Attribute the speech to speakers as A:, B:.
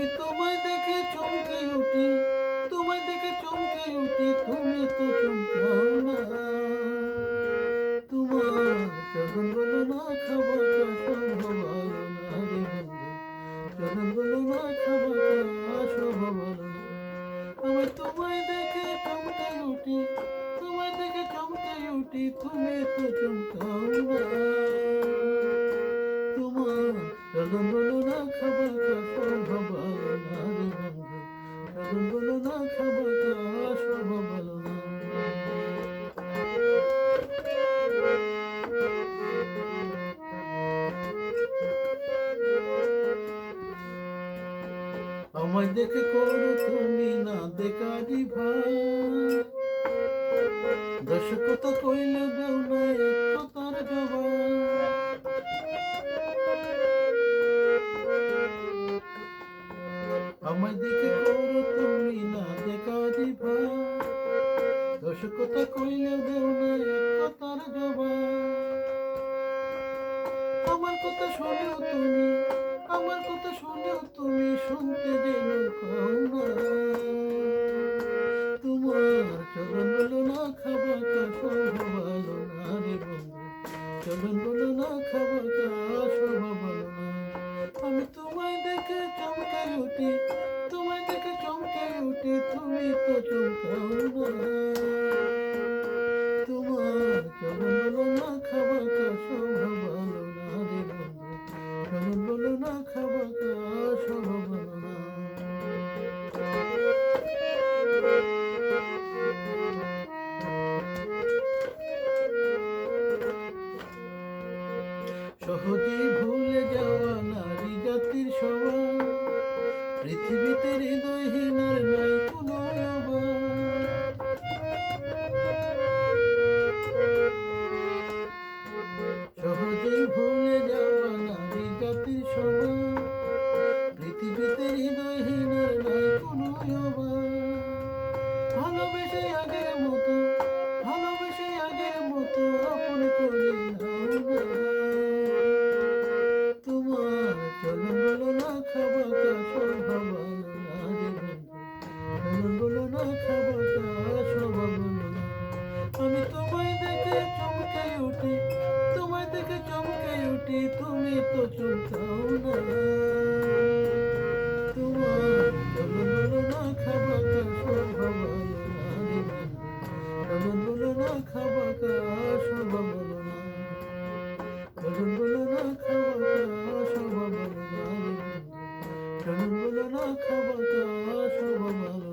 A: আমি তোমায় দেখে চমকে উঠি, তোমায় দেখে চমকে উঠি, তুমি তো চমকাও না। তোমার চরণ বলো না খাবার সম্ভব না। চরণ বলো না খাবার সম্ভব আমি তোমায় দেখে চমকে উঠি, তোমায় দেখে চমকে উঠি, তুমি তো চমকাও না। আমায় দেখে করো তুমি না দেখারি ভাই দর্শকতা কইলে দেও না আমায় দেখে করো তুমি না দেখারি ভাই দর্শকতা কইলে দেও না তার জবাব। আমার কথা শোনেও তুমি, আমার কথা শোনেও তুমি শুনতে যেন পাও তোমার চরণ বলো না খাবা শোভা ভালো না রে বন্ধু। চরণ বলো না খাবা শোভা ভালো না। আমি তোমায় দেখে চমকে উঠি তোমায় দেখে চমকে উঠি তুমি তো চমকাও না তোমার চরণ বলো সহজেই পৃথিবীতে হৃদয়হীনার চমকে তুমি তো চমকাও না। তোমার না খাবা কা স্বভাব ভালো না। খাবা কা স্বভাব ভালো না। চলন বলো না খাবা কা